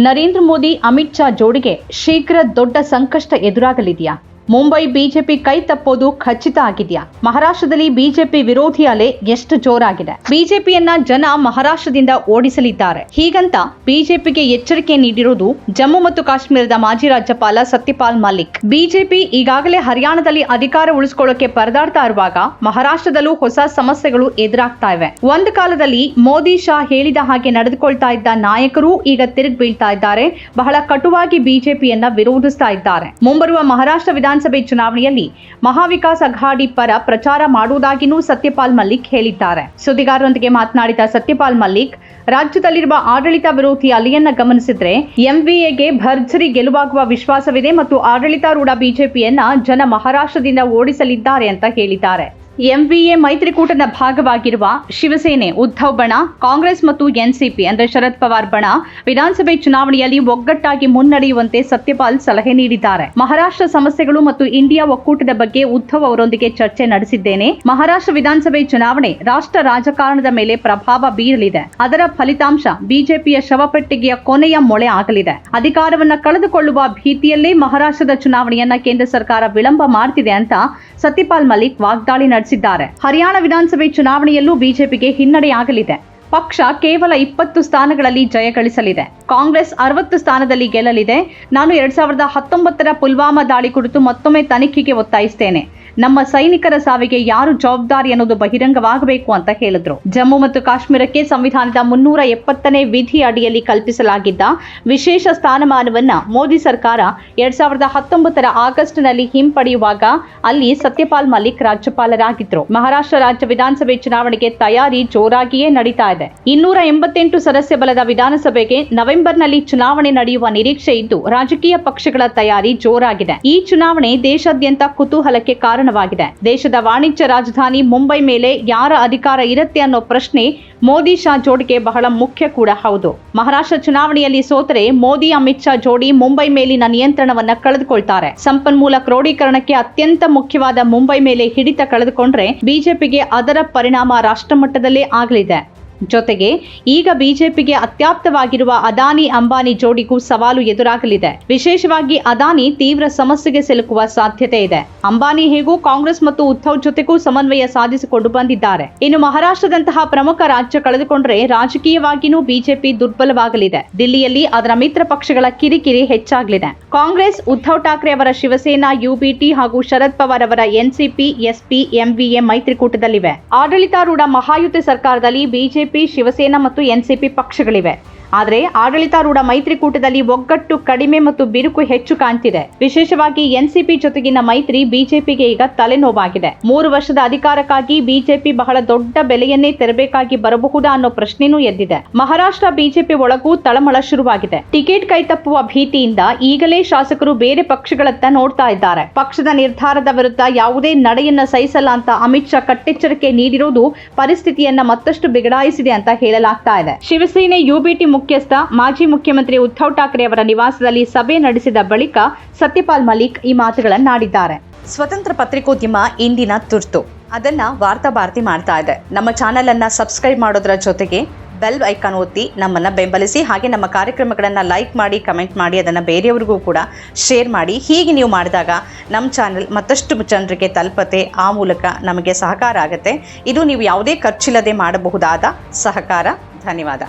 ನರೇಂದ್ರ ಮೋದಿ ಅಮಿತ್ ಶಾ ಜೋಡಿಗೆ ಶೀಘ್ರ ದೊಡ್ಡ ಸಂಕಷ್ಟ ಎದುರಾಗಲಿದೆಯಾ? ಮುಂಬೈ ಬಿಜೆಪಿ ಕೈ ತಪ್ಪೋದು ಖಚಿತ ಆಗಿದೆಯಾ? ಮಹಾರಾಷ್ಟ್ರದಲ್ಲಿ ಬಿಜೆಪಿ ವಿರೋಧಿ ಅಲೆ ಎಷ್ಟು ಜೋರಾಗಿದೆ? ಬಿಜೆಪಿಯನ್ನ ಜನ ಮಹಾರಾಷ್ಟ್ರದಿಂದ ಓಡಿಸಲಿದ್ದಾರೆ. ಹೀಗಂತ ಬಿಜೆಪಿಗೆ ಎಚ್ಚರಿಕೆ ನೀಡಿರುವುದು ಜಮ್ಮು ಮತ್ತು ಕಾಶ್ಮೀರದ ಮಾಜಿ ರಾಜ್ಯಪಾಲ ಸತ್ಯಪಾಲ್ ಮಲ್ಲಿಕ್. ಬಿಜೆಪಿ ಈಗಾಗಲೇ ಹರಿಯಾಣದಲ್ಲಿ ಅಧಿಕಾರ ಉಳಿಸಿಕೊಳ್ಳೋಕೆ ಪರದಾಡ್ತಾ ಇರುವಾಗ ಮಹಾರಾಷ್ಟ್ರದಲ್ಲೂ ಹೊಸ ಸಮಸ್ಯೆಗಳು ಎದುರಾಗ್ತಾ ಇವೆ. ಒಂದು ಕಾಲದಲ್ಲಿ ಮೋದಿ ಶಾ ಹೇಳಿದ ಹಾಗೆ ನಡೆದುಕೊಳ್ತಾ ಇದ್ದ ನಾಯಕರು ಈಗ ತಿರುಗಿ ಬೀಳ್ತಾ ಇದ್ದಾರೆ. ಬಹಳ ಕಟುವಾಗಿ ಬಿಜೆಪಿಯನ್ನ ವಿರೋಧಿಸ್ತಾ ಇದ್ದಾರೆ. ಮುಂಬರುವ ಮಹಾರಾಷ್ಟ್ರ ವಿಧಾನಸಭೆ ಚುನಾವಣೆಯಲ್ಲಿ ಮಹಾವಿಕಾಸ್ ಅಘಾಡಿ ಪರ ಪ್ರಚಾರ ಮಾಡುವುದಾಗಿಯೂ ಸತ್ಯಪಾಲ್ ಮಲ್ಲಿಕ್ ಹೇಳಿದ್ದಾರೆ. ಸುದ್ದಿಗಾರರೊಂದಿಗೆ ಮಾತನಾಡಿದ ಸತ್ಯಪಾಲ್ ಮಲ್ಲಿಕ್, ರಾಜ್ಯದಲ್ಲಿರುವ ಆಡಳಿತ ವಿರೋಧಿ ಅಲೆಯನ್ನ ಗಮನಿಸಿದ್ರೆ ಎಂವಿಎಗೆ ಭರ್ಜರಿ ಗೆಲುವಾಗುವ ವಿಶ್ವಾಸವಿದೆ ಮತ್ತು ಆಡಳಿತಾರೂಢ ಬಿಜೆಪಿಯನ್ನ ಜನ ಮಹಾರಾಷ್ಟ್ರದಿಂದ ಓಡಿಸಲಿದ್ದಾರೆ ಅಂತ ಹೇಳಿದ್ದಾರೆ. ಎಂವಿಎ ಮೈತ್ರಿಕೂಟದ ಭಾಗವಾಗಿರುವ ಶಿವಸೇನೆ ಉದ್ಧವ್ ಬಣ, ಕಾಂಗ್ರೆಸ್ ಮತ್ತು ಎನ್ಸಿಪಿ ಅಂದರೆ ಶರದ್ ಪವಾರ್ ಬಣ ವಿಧಾನಸಭೆ ಚುನಾವಣೆಯಲ್ಲಿ ಒಗ್ಗಟ್ಟಾಗಿ ಮುನ್ನಡೆಯುವಂತೆ ಸತ್ಯಪಾಲ್ ಸಲಹೆ ನೀಡಿದ್ದಾರೆ. ಮಹಾರಾಷ್ಟ್ರ ಸಮಸ್ಯೆಗಳು ಮತ್ತು ಇಂಡಿಯಾ ಒಕ್ಕೂಟದ ಬಗ್ಗೆ ಉದ್ಧವ್ ಅವರೊಂದಿಗೆ ಚರ್ಚೆ ನಡೆಸಿದ್ದೇನೆ. ಮಹಾರಾಷ್ಟ್ರ ವಿಧಾನಸಭೆ ಚುನಾವಣೆ ರಾಷ್ಟ್ರ ರಾಜಕಾರಣದ ಮೇಲೆ ಪ್ರಭಾವ ಬೀರಲಿದೆ. ಅದರ ಫಲಿತಾಂಶ ಬಿಜೆಪಿಯ ಶವಪೆಟ್ಟಿಗೆಯ ಕೊನೆಯ ಮೊಳೆ ಆಗಲಿದೆ. ಅಧಿಕಾರವನ್ನ ಕಳೆದುಕೊಳ್ಳುವ ಭೀತಿಯಲ್ಲೇ ಮಹಾರಾಷ್ಟ್ರದ ಚುನಾವಣೆಯನ್ನ ಕೇಂದ್ರ ಸರ್ಕಾರ ವಿಳಂಬ ಮಾಡ್ತಿದೆ ಅಂತ ಸತ್ಯಪಾಲ್ ಮಲ್ಲಿಕ್ ವಾಗ್ದಾಳಿ ನಡೆಸಿದ್ದಾರೆ. ಹರಿಯಾಣ ವಿಧಾನಸಭೆ ಚುನಾವಣೆಯಲ್ಲೂ ಬಿಜೆಪಿಗೆ ಹಿನ್ನಡೆಯಾಗಲಿದೆ. ಪಕ್ಷ ಕೇವಲ ಇಪ್ಪತ್ತು ಸ್ಥಾನಗಳಲ್ಲಿ ಜಯ ಗಳಿಸಲಿದೆ. ಕಾಂಗ್ರೆಸ್ ಅರವತ್ತು ಸ್ಥಾನದಲ್ಲಿ ಗೆಲ್ಲಲಿದೆ. ನಾನು ಎರಡ್ ಸಾವಿರದ ಹತ್ತೊಂಬತ್ತರ ಪುಲ್ವಾಮಾ ದಾಳಿ ಕುರಿತು ಮತ್ತೊಮ್ಮೆ ತನಿಖೆಗೆ ಒತ್ತಾಯಿಸ್ತೇನೆ. ನಮ್ಮ ಸೈನಿಕರ ಸಾವಿಗೆ ಯಾರು ಜವಾಬ್ದಾರಿ ಅನ್ನೋದು ಬಹಿರಂಗವಾಗಬೇಕು ಅಂತ ಹೇಳಿದ್ರು. ಜಮ್ಮು ಮತ್ತು ಕಾಶ್ಮೀರಕ್ಕೆ ಸಂವಿಧಾನದ ಮುನ್ನೂರ ಎಪ್ಪತ್ತನೇ ವಿಧಿ ಅಡಿಯಲ್ಲಿ ಕಲ್ಪಿಸಲಾಗಿದ್ದ ವಿಶೇಷ ಸ್ಥಾನಮಾನವನ್ನ ಮೋದಿ ಸರ್ಕಾರ ಎರಡ್ ಸಾವಿರದ ಹತ್ತೊಂಬತ್ತರ ಆಗಸ್ಟ್ನಲ್ಲಿ ಹಿಂಪಡೆಯುವಾಗ ಅಲ್ಲಿ ಸತ್ಯಪಾಲ್ ಮಲ್ಲಿಕ್ ರಾಜ್ಯಪಾಲರಾಗಿದ್ರು. ಮಹಾರಾಷ್ಟ್ರ ರಾಜ್ಯ ವಿಧಾನಸಭೆ ಚುನಾವಣೆಗೆ ತಯಾರಿ ಜೋರಾಗಿಯೇ ನಡೀತಾ ಇದೆ. ಇನ್ನೂರ ಎಂಬತ್ತೆಂಟು ಸದಸ್ಯ ಬಲದ ವಿಧಾನಸಭೆಗೆ ನವೆಂಬರ್ನಲ್ಲಿ ಚುನಾವಣೆ ನಡೆಯುವ ನಿರೀಕ್ಷೆ ಇದ್ದು ರಾಜಕೀಯ ಪಕ್ಷಗಳ ತಯಾರಿ ಜೋರಾಗಿದೆ. ಈ ಚುನಾವಣೆ ದೇಶಾದ್ಯಂತ ಕುತೂಹಲಕ್ಕೆ ಕಾರಣವಾಗಿದೆ. ದೇಶದ ವಾಣಿಜ್ಯ ರಾಜಧಾನಿ ಮುಂಬೈ ಮೇಲೆ ಯಾರ ಅಧಿಕಾರ ಇರುತ್ತೆ ಅನ್ನೋ ಪ್ರಶ್ನೆ ಮೋದಿ ಶಾ ಜೋಡಿಗೆ ಬಹಳ ಮುಖ್ಯ ಕೂಡ ಹೌದು. ಮಹಾರಾಷ್ಟ್ರ ಚುನಾವಣೆಯಲ್ಲಿ ಸೋತರೆ ಮೋದಿ, ಅಮಿತ್ ಶಾ ಜೋಡಿ ಮುಂಬೈ ಮೇಲಿನ ನಿಯಂತ್ರಣವನ್ನ ಕಳೆದುಕೊಳ್ತಾರೆ. ಸಂಪನ್ಮೂಲ ಕ್ರೋಢೀಕರಣಕ್ಕೆ ಅತ್ಯಂತ ಮುಖ್ಯವಾದ ಮುಂಬೈ ಮೇಲೆ ಹಿಡಿತ ಕಳೆದುಕೊಂಡ್ರೆ ಬಿಜೆಪಿಗೆ ಅದರ ಪರಿಣಾಮ ರಾಷ್ಟ್ರಮಟ್ಟದಲ್ಲೇ ಆಗಲಿದೆ. ಜೊತೆಗೆ ಈಗ ಬಿಜೆಪಿಗೆ ಅತ್ಯಾಪ್ತವಾಗಿರುವ ಅದಾನಿ ಅಂಬಾನಿ ಜೋಡಿಗೂ ಸವಾಲು ಎದುರಾಗಲಿದೆ. ವಿಶೇಷವಾಗಿ ಅದಾನಿ ತೀವ್ರ ಸಮಸ್ಯೆಗೆ ಸಿಲುಕುವ ಸಾಧ್ಯತೆ ಇದೆ. ಅಂಬಾನಿ ಹೇಗೂ ಕಾಂಗ್ರೆಸ್ ಮತ್ತು ಉದ್ಧವ್ ಜೊತೆಗೂ ಸಮನ್ವಯ ಸಾಧಿಸಿಕೊಂಡು ಬಂದಿದ್ದಾರೆ. ಇನ್ನು ಮಹಾರಾಷ್ಟ್ರದಂತಹ ಪ್ರಮುಖ ರಾಜ್ಯ ಕಳೆದುಕೊಂಡರೆ ರಾಜಕೀಯವಾಗಿಯೂ ಬಿಜೆಪಿ ದುರ್ಬಲವಾಗಲಿದೆ. ದಿಲ್ಲಿಯಲ್ಲಿ ಅದರ ಮಿತ್ರ ಪಕ್ಷಗಳ ಕಿರಿಕಿರಿ ಹೆಚ್ಚಾಗಲಿದೆ. ಕಾಂಗ್ರೆಸ್ ಉದ್ಧವ್ ಠಾಕ್ರೆ ಅವರ ಶಿವಸೇನಾ, ಯುಬಿಟಿ ಹಾಗೂ ಶರದ್ ಪವಾರ್ ಅವರ ಎನ್ಸಿಪಿ, ಎಸ್ಪಿ, ಎಂವಿಎ ಮೈತ್ರಿಕೂಟದಲ್ಲಿವೆ. ಆಡಳಿತಾರೂಢ ಮಹಾಯುತಿ ಸರ್ಕಾರದಲ್ಲಿ ಬಿಜೆಪಿ, ಶಿವಸೇನಾ ಮತ್ತು ಎನ್ಸಿಪಿ ಪಕ್ಷಗಳಿವೆ. ಆದರೆ ಆಡಳಿತಾರೂಢ ಮೈತ್ರಿಕೂಟದಲ್ಲಿ ಒಗ್ಗಟ್ಟು ಕಡಿಮೆ ಮತ್ತು ಬಿರುಕು ಹೆಚ್ಚು ಕಾಣ್ತಿದೆ. ವಿಶೇಷವಾಗಿ ಎನ್ಸಿಪಿ ಜೊತೆಗಿನ ಮೈತ್ರಿ ಬಿಜೆಪಿಗೆ ಈಗ ತಲೆನೋವಾಗಿದೆ. ಮೂರು ವರ್ಷದ ಅಧಿಕಾರಕ್ಕಾಗಿ ಬಿಜೆಪಿ ಬಹಳ ದೊಡ್ಡ ಬೆಲೆಯನ್ನೇ ತೆರಬೇಕಾಗಿ ಬರಬಹುದಾ ಅನ್ನೋ ಪ್ರಶ್ನೆನೂ ಎದ್ದಿದೆ. ಮಹಾರಾಷ್ಟ್ರ ಬಿಜೆಪಿ ಒಳಗೂ ತಳಮಳ ಶುರುವಾಗಿದೆ. ಟಿಕೆಟ್ ಕೈತಪ್ಪುವ ಭೀತಿಯಿಂದ ಈಗಲೇ ಶಾಸಕರು ಬೇರೆ ಪಕ್ಷಗಳತ್ತ ನೋಡ್ತಾ ಇದ್ದಾರೆ. ಪಕ್ಷದ ನಿರ್ಧಾರದ ವಿರುದ್ಧ ಯಾವುದೇ ನಡೆಯನ್ನ ಸಹಿಸಲ್ಲ ಅಂತ ಅಮಿತ್ ಶಾ ಕಟ್ಟೆಚ್ಚರಿಕೆ ನೀಡಿರುವುದು ಪರಿಸ್ಥಿತಿಯನ್ನ ಮತ್ತಷ್ಟು ಬಿಗಡಾಯಿಸಿದೆ ಅಂತ ಹೇಳಲಾಗ್ತಾ ಇದೆ. ಶಿವಸೇನೆ, ಯುಬಿಟಿ ಮುಖ್ಯಸ್ಥ ಮಾಜಿ ಮುಖ್ಯಮಂತ್ರಿ ಉದ್ಧವ್ ಠಾಕ್ರೆ ಅವರ ನಿವಾಸದಲ್ಲಿ ಸಭೆ ನಡೆಸಿದ ಬಳಿಕ ಸತ್ಯಪಾಲ್ ಮಲಿಕ್ ಈ ಮಾತುಗಳನ್ನಾಡಿದ್ದಾರೆ. ಸ್ವತಂತ್ರ ಪತ್ರಿಕೋದ್ಯಮ ಇಂದಿನ ತುರ್ತು. ಅದನ್ನ ವಾರ್ತಾ ಭಾರತಿ ಮಾಡ್ತಾ ಇದೆ. ನಮ್ಮ ಚಾನೆಲ್ ಅನ್ನ ಸಬ್ಸ್ಕ್ರೈಬ್ ಮಾಡೋದರ ಜೊತೆಗೆ ಬೆಲ್ ಐಕಾನ್ ಒತ್ತಿ ನಮ್ಮನ್ನ ಬೆಂಬಲಿಸಿ ಹಾಗೆ ನಮ್ಮ ಕಾರ್ಯಕ್ರಮಗಳನ್ನು ಲೈಕ್ ಮಾಡಿ, ಕಮೆಂಟ್ ಮಾಡಿ, ಅದನ್ನು ಬೇರೆಯವರಿಗೂ ಕೂಡ ಶೇರ್ ಮಾಡಿ. ಹೀಗೆ ನೀವು ಮಾಡಿದಾಗ ನಮ್ಮ ಚಾನೆಲ್ ಮತ್ತಷ್ಟು ಜನರಿಗೆ ತಲುಪತೆ, ಆ ಮೂಲಕ ನಮಗೆ ಸಹಕಾರ ಆಗುತ್ತೆ. ಇದು ನೀವು ಯಾವುದೇ ಖರ್ಚಿಲ್ಲದೆ ಮಾಡಬಹುದಾದ ಸಹಕಾರ. ಧನ್ಯವಾದ.